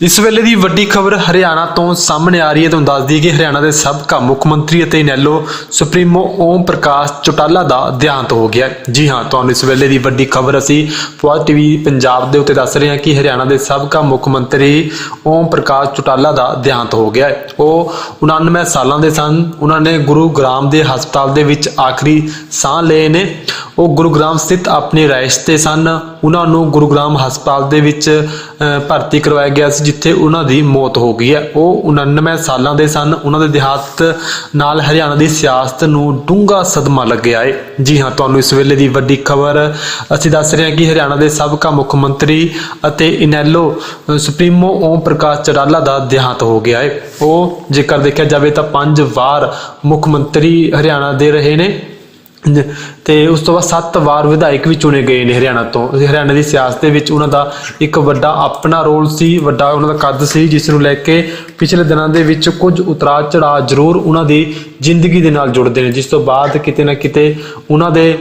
ਇਸ ਵੇਲੇ ਦੀ ਵੱਡੀ ਖਬਰ ਹਰਿਆਣਾ ਤੋਂ ਸਾਹਮਣੇ ਆ ਰਹੀ ਹੈ। ਤੁਹਾਨੂੰ ਦੱਸ ਦਈਏ ਕਿ ਹਰਿਆਣਾ ਦੇ ਸਾਬਕਾ ਮੁੱਖ ਮੰਤਰੀ ਅਤੇ ਇਨੈਲੋ ਸੁਪਰੀਮੋ ਓਮ ਪ੍ਰਕਾਸ਼ ਚੌਟਾਲਾ ਦਾ ਦੇਹਾਂਤ ਹੋ ਗਿਆ ਜੀ ਹਾਂ, ਤੁਹਾਨੂੰ ਇਸ ਵੇਲੇ ਦੀ ਵੱਡੀ ਖਬਰ ਅਸੀਂ ਫੌਜ ਟੀਵੀ ਪੰਜਾਬ ਦੇ ਉੱਤੇ ਦੱਸ ਰਹੇ ਹਾਂ ਕਿ ਹਰਿਆਣਾ ਦੇ ਸਾਬਕਾ ਮੁੱਖ ਮੰਤਰੀ ਓਮ ਪ੍ਰਕਾਸ਼ ਚੌਟਾਲਾ ਦਾ ਦੇਹਾਂਤ ਹੋ ਗਿਆ ਹੈ। ਉਹ 99 ਸਾਲਾਂ ਦੇ ਸਨ। ਉਹਨਾਂ ਨੇ ਗੁਰੂ ਗ੍ਰਾਮ ਦੇ ਹਸਪਤਾਲ ਦੇ ਵਿੱਚ ਆਖਰੀ ਸਾਹ ਲਏ ਨੇ। ਉਹ ਗੁਰੂਗ੍ਰਾਮ ਸਥਿਤ ਆਪਣੇ ਰਿਹਾਇਸ਼ ਤੇ ਸਨ। ਉਹਨਾਂ ਨੂੰ ਗੁਰੂਗ੍ਰਾਮ ਹਸਪਤਾਲ ਦੇ ਵਿੱਚ ਭਰਤੀ ਕਰਵਾਇਆ ਗਿਆ ਸੀ, ਜਿੱਥੇ ਉਹਨਾਂ ਦੀ ਮੌਤ ਹੋ ਗਈ ਹੈ। ਉਹ 99 ਸਾਲਾਂ ਦੇ ਸਨ। ਉਹਨਾਂ ਦੇ ਦੇਹਾਂਤ ਨਾਲ ਹਰਿਆਣਾ ਦੀ ਸਿਆਸਤ ਨੂੰ ਡੂੰਘਾ ਸਦਮਾ ਲੱਗਿਆ ਹੈ ਜੀ ਹਾਂ, ਤੁਹਾਨੂੰ ਇਸ ਵੇਲੇ ਦੀ ਵੱਡੀ ਖਬਰ ਅਸੀਂ ਦੱਸ ਰਹੇ ਹਾਂ ਕਿ ਹਰਿਆਣਾ ਦੇ ਸਾਬਕਾ ਮੁੱਖ ਮੰਤਰੀ ਅਤੇ ਇਨੈਲੋ ਸੁਪਰੀਮੋ ਓਮ ਪ੍ਰਕਾਸ਼ ਚੜਾਲਾ ਦਾ ਦੇਹਾਂਤ ਹੋ ਗਿਆ ਹੈ ਉਹ, ਜੇਕਰ ਦੇਖਿਆ ਜਾਵੇ ਤਾਂ ਪੰਜ ਵਾਰ ਮੁੱਖ ਮੰਤਰੀ ਹਰਿਆਣਾ ਦੇ ਰਹੇ ਨੇ। ਤੇ ਉਸ ਤੋਂ ਬਾਅਦ ਸੱਤ ਵਾਰ ਵਿਧਾਇਕ ਵੀ ਚੁਣੇ ਗਏ ਨੇ ਹਰਿਆਣਾ ਤੋਂ। ਹਰਿਆਣਾ ਦੀ ਸਿਆਸਤ ਦੇ ਵਿੱਚ ਉਹਨਾਂ ਦਾ ਇੱਕ ਵੱਡਾ ਆਪਣਾ ਰੋਲ ਸੀ, ਵੱਡਾ ਉਹਨਾਂ ਦਾ ਕੱਦ ਸੀ, ਜਿਸ ਨੂੰ ਲੈ ਕੇ ਪਿਛਲੇ ਦਿਨਾਂ ਦੇ ਵਿੱਚ ਕੁਝ ਉਤਰਾਅ ਚੜਾਅ ਜ਼ਰੂਰ ਉਹਨਾਂ ਦੀ ਜ਼ਿੰਦਗੀ ਦੇ ਨਾਲ ਜੁੜਦੇ ਨੇ, ਜਿਸ ਤੋਂ ਬਾਅਦ ਕਿਤੇ ਨਾ ਕਿਤੇ ਉਹਨਾਂ ਦੇ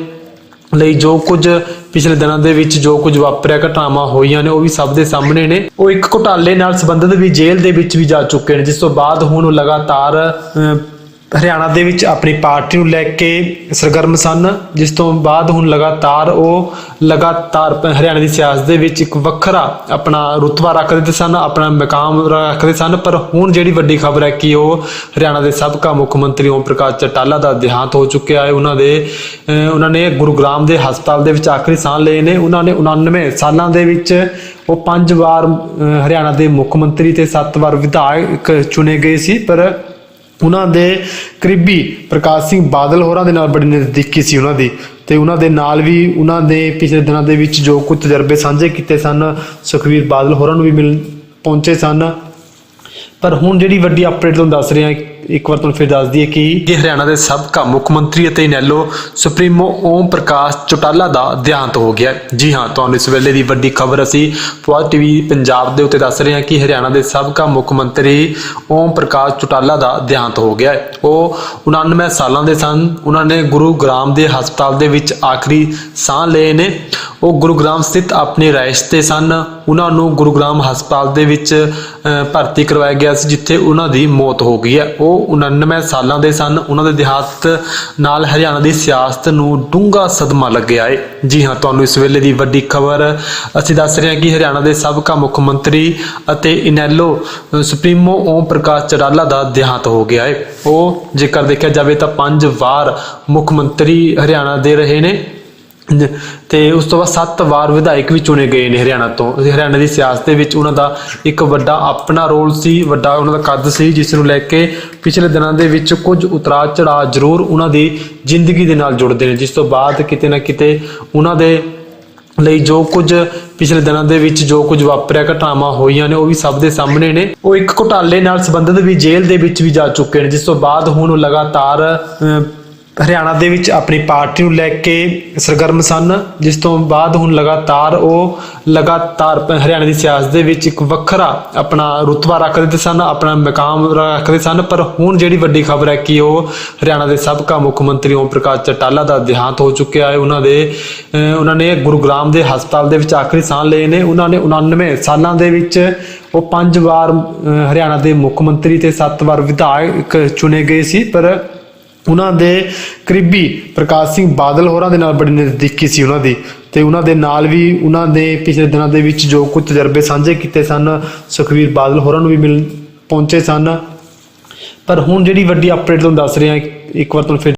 ਲਈ ਜੋ ਕੁਝ ਪਿਛਲੇ ਦਿਨਾਂ ਦੇ ਵਿੱਚ ਜੋ ਕੁਝ ਵਾਪਰਿਆ, ਘਟਨਾਵਾਂ ਹੋਈਆਂ ਨੇ, ਉਹ ਵੀ ਸਭ ਦੇ ਸਾਹਮਣੇ ਨੇ। ਉਹ ਇੱਕ ਘੁਟਾਲੇ ਨਾਲ ਸੰਬੰਧਿਤ ਵੀ ਜੇਲ੍ਹ ਦੇ ਵਿੱਚ ਵੀ ਜਾ ਚੁੱਕੇ ਨੇ, ਜਿਸ ਤੋਂ ਬਾਅਦ ਹੁਣ ਉਹ ਲਗਾਤਾਰ ਹਰਿਆਣਾ ਦੇ ਵਿੱਚ ਆਪਣੀ ਪਾਰਟੀ ਨੂੰ ਲੈ ਕੇ ਸਰਗਰਮ ਸਨ, ਜਿਸ ਤੋਂ ਬਾਅਦ ਹੁਣ ਲਗਾਤਾਰ ਉਹ ਲਗਾਤਾਰ ਪ- ਹਰਿਆਣਾ ਦੀ ਸਿਆਸਤ ਦੇ ਵਿੱਚ ਇੱਕ ਵੱਖਰਾ ਆਪਣਾ ਰੁਤਬਾ ਰੱਖਦੇ ਸਨ, ਆਪਣਾ ਮਕਾਮ ਰੱਖਦੇ ਸਨ, ਪਰ ਹੁਣ ਜਿਹੜੀ ਵੱਡੀ ਖਬਰ ਹੈ ਕਿ ਉਹ ਹਰਿਆਣਾ ਦੇ ਸਾਬਕਾ ਮੁੱਖ ਮੰਤਰੀ ਓਮ ਪ੍ਰਕਾਸ਼ ਚਟਾਲਾ ਦਾ ਦੇਹਾਂਤ ਹੋ ਚੁੱਕਿਆ ਹੈ। ਉਹਨਾਂ ਦੇ ਉਹਨਾਂ ਨੇ ਗੁਰੂਗ੍ਰਾਮ ਦੇ ਹਸਪਤਾਲ ਦੇ ਵਿੱਚ ਆਖਰੀ ਸਾਹ ਲਏ ਨੇ। ਉਹਨਾਂ ਨੇ 99 ਸਾਲਾਂ ਦੇ ਵਿੱਚ ਉਹ ਪੰਜ ਵਾਰ ਹਰਿਆਣਾ ਦੇ ਮੁੱਖ ਮੰਤਰੀ ਤੇ ਸੱਤ ਵਾਰ ਵਿਧਾਇਕ ਚੁਣੇ ਗਏ ਸੀ, ਪਰ ਉਹਨਾਂ ਦੇ ਕਰੀਬੀ ਪ੍ਰਕਾਸ਼ ਸਿੰਘ ਬਾਦਲ ਹੋਰਾਂ ਦੇ ਨਾਲ ਬੜੀ ਨਜ਼ਦੀਕੀ ਸੀ ਉਹਨਾਂ ਦੀ। ਤੇ ਉਹਨਾਂ ਦੇ ਨਾਲ ਵੀ ਉਹਨਾਂ ਦੇ ਪਿਛਲੇ ਦਿਨਾਂ ਦੇ ਵਿੱਚ ਜੋ ਕੁਝ ਤਜਰਬੇ ਸਾਂਝੇ ਕੀਤੇ ਸਨ, ਸੁਖਵੀਰ ਬਾਦਲ ਹੋਰਾਂ ਨੂੰ ਵੀ ਮਿਲ ਪਹੁੰਚੇ ਸਨ। ਪਰ ਹੁਣ ਜਿਹੜੀ ਵੱਡੀ ਅਪਡੇਟ ਤੁਹਾਨੂੰ ਦੱਸ ਰਿਹਾ ਇੱਕ ਵਾਰ ਤੁਹਾਨੂੰ ਫਿਰ ਦੱਸ ਦਈਏ ਕਿ ਇਹ ਹਰਿਆਣਾ ਦੇ ਸਾਬਕਾ ਮੁੱਖ ਮੰਤਰੀ ਅਤੇ ਨੈਲੋ ਸੁਪਰੀਮੋ ਓਮ ਪ੍ਰਕਾਸ਼ ਚੋਟਾਲਾ ਦਾ ਦੇਹਾਂਤ ਹੋ ਗਿਆ ਜੀ ਹਾਂ, ਤੁਹਾਨੂੰ ਇਸ ਵੇਲੇ ਦੀ ਵੱਡੀ ਖਬਰ ਅਸੀਂ ਫੌਜ ਟੀਵੀ ਪੰਜਾਬ ਦੇ ਉੱਤੇ ਦੱਸ ਰਹੇ ਹਾਂ ਕਿ ਹਰਿਆਣਾ ਦੇ ਸਾਬਕਾ ਮੁੱਖ ਮੰਤਰੀ ਓਮ ਪ੍ਰਕਾਸ਼ ਚੋਟਾਲਾ ਦਾ ਦੇਹਾਂਤ ਹੋ ਗਿਆ ਹੈ। ਉਹ 99 ਸਾਲਾਂ ਦੇ ਸਨ। ਉਹਨਾਂ ਨੇ ਗੁਰੂ ਗ੍ਰਾਮ ਦੇ ਹਸਪਤਾਲ ਦੇ ਵਿੱਚ ਆਖਰੀ ਸਾਹ ਲਏ ਨੇ। ਉਹ ਗੁਰੂਗ੍ਰਾਮ ਸਥਿਤ ਆਪਣੀ ਰਿਹਾਇਸ਼ ਤੇ ਸਨ। ਉਹਨਾਂ ਨੂੰ ਗੁਰੂਗ੍ਰਾਮ ਹਸਪਤਾਲ ਦੇ ਵਿੱਚ ਭਰਤੀ ਕਰਵਾਇਆ ਗਿਆ ਸੀ, ਜਿੱਥੇ ਉਹਨਾਂ ਦੀ ਮੌਤ ਹੋ ਗਈ ਹੈ। ਉਹ 99 ਸਾਲਾਂ ਦੇ ਸਨ। ਉਹਨਾਂ ਦੇ ਦੇਹਾਂਤ ਨਾਲ ਹਰਿਆਣਾ ਦੀ ਸਿਆਸਤ ਨੂੰ ਡੂੰਘਾ ਸਦਮਾ ਲੱਗਿਆ ਹੈ ਜੀ ਹਾਂ, ਤੁਹਾਨੂੰ ਇਸ ਵੇਲੇ ਦੀ ਵੱਡੀ ਖਬਰ ਅਸੀਂ ਦੱਸ ਰਹੇ ਹਾਂ ਕਿ ਹਰਿਆਣਾ ਦੇ ਸਾਬਕਾ ਮੁੱਖ ਮੰਤਰੀ ਅਤੇ ਇਨੈਲੋ ਸੁਪਰੀਮੋ ਓਮ ਪ੍ਰਕਾਸ਼ ਚੜਾਲਾ ਦਾ ਦੇਹਾਂਤ ਹੋ ਗਿਆ ਹੈ ਉਹ ਜੇਕਰ ਦੇਖਿਆ ਜਾਵੇ ਤਾਂ ਪੰਜ ਵਾਰ ਮੁੱਖ ਮੰਤਰੀ ਹਰਿਆਣਾ ਦੇ ਰਹੇ ਨੇ। ਤੇ ਉਸ ਤੋਂ ਬਾਅਦ ਸੱਤ ਵਾਰ ਵਿਧਾਇਕ ਵੀ ਚੁਣੇ ਗਏ ਨੇ ਹਰਿਆਣਾ ਤੋਂ। ਹਰਿਆਣਾ ਦੀ ਸਿਆਸਤ ਦੇ ਵਿੱਚ ਉਹਨਾਂ ਦਾ ਇੱਕ ਵੱਡਾ ਆਪਣਾ ਰੋਲ ਸੀ ਵੱਡਾ ਉਹਨਾਂ ਦਾ ਕੱਦ ਸੀ ਜਿਸ ਨੂੰ ਲੈ ਕੇ ਪਿਛਲੇ ਦਿਨਾਂ ਦੇ ਵਿੱਚ ਕੁਝ ਉਤਰਾਅ ਚੜਾਅ ਜ਼ਰੂਰ ਉਹਨਾਂ ਦੀ ਜ਼ਿੰਦਗੀ ਦੇ ਨਾਲ ਜੁੜਦੇ ਨੇ। ਜਿਸ ਤੋਂ ਬਾਅਦ ਕਿਤੇ ਨਾ ਕਿਤੇ ਉਹਨਾਂ ਦੇ ਲਈ ਜੋ ਕੁਝ ਪਿਛਲੇ ਦਿਨਾਂ ਦੇ ਵਿੱਚ ਜੋ ਕੁਝ ਵਾਪਰਿਆ ਘਟਨਾਵਾਂ ਹੋਈਆਂ ਨੇ ਉਹ ਵੀ ਸਭ ਦੇ ਸਾਹਮਣੇ ਨੇ। ਉਹ ਇੱਕ ਘੁਟਾਲੇ ਨਾਲ ਸੰਬੰਧਿਤ ਵੀ ਜੇਲ੍ਹ ਦੇ ਵਿੱਚ ਵੀ ਜਾ ਚੁੱਕੇ ਨੇ। ਜਿਸ ਤੋਂ ਬਾਅਦ ਹੁਣ ਉਹ ਲਗਾਤਾਰ ਅਹ, ਹਰਿਆਣਾ ਦੇ ਵਿੱਚ ਆਪਣੀ ਪਾਰਟੀ ਨੂੰ ਲੈ ਕੇ ਸਰਗਰਮ ਸਨ, ਜਿਸ ਤੋਂ ਬਾਅਦ ਹੁਣ ਲਗਾਤਾਰ ਉਹ ਲਗਾਤਾਰ ਪ- ਹਰਿਆਣਾ ਦੀ ਸਿਆਸਤ ਦੇ ਵਿੱਚ ਇੱਕ ਵੱਖਰਾ ਆਪਣਾ ਰੁਤਬਾ ਰੱਖਦੇ ਸਨ, ਆਪਣਾ ਮਕਾਮ ਰੱਖਦੇ ਸਨ, ਪਰ ਹੁਣ ਜਿਹੜੀ ਵੱਡੀ ਖਬਰ ਹੈ ਕਿ ਉਹ ਹਰਿਆਣਾ ਦੇ ਸਾਬਕਾ ਮੁੱਖ ਮੰਤਰੀ ਓਮ ਪ੍ਰਕਾਸ਼ ਚਟਾਲਾ ਦਾ ਦੇਹਾਂਤ ਹੋ ਚੁੱਕਿਆ ਹੈ। ਉਹਨਾਂ ਦੇ ਉਹਨਾਂ ਨੇ ਗੁਰੂਗ੍ਰਾਮ ਦੇ ਹਸਪਤਾਲ ਦੇ ਵਿੱਚ ਆਖਰੀ ਸਾਹ ਲਏ ਨੇ। ਉਹਨਾਂ ਨੇ 99 ਸਾਲਾਂ ਦੇ ਵਿੱਚ ਉਹ ਪੰਜ ਵਾਰ ਹਰਿਆਣਾ ਦੇ ਮੁੱਖ ਮੰਤਰੀ ਤੇ ਸੱਤ ਵਾਰ ਵਿਧਾਇਕ ਚੁਣੇ ਗਏ ਸੀ, ਪਰ ਉਹਨਾਂ ਦੇ ਕਰੀਬੀ ਪ੍ਰਕਾਸ਼ ਸਿੰਘ ਬਾਦਲ ਹੋਰਾਂ ਦੇ ਨਾਲ ਬੜੀ ਨਜ਼ਦੀਕੀ ਸੀ ਉਹਨਾਂ ਦੀ। ਤੇ ਉਹਨਾਂ ਦੇ ਨਾਲ ਵੀ ਉਹਨਾਂ ਦੇ ਪਿਛਲੇ ਦਿਨਾਂ ਦੇ ਵਿੱਚ ਜੋ ਕੁਝ ਤਜਰਬੇ ਸਾਂਝੇ ਕੀਤੇ ਸਨ, ਸੁਖਵੀਰ ਬਾਦਲ ਹੋਰਾਂ ਨੂੰ ਵੀ ਮਿਲ ਪਹੁੰਚੇ ਸਨ। ਪਰ ਹੁਣ ਜਿਹੜੀ ਵੱਡੀ ਅਪਡੇਟ ਤੁਹਾਨੂੰ ਦੱਸ ਰਿਹਾ ਇੱਕ ਵਾਰ ਤੁਹਾਨੂੰ ਫਿਰ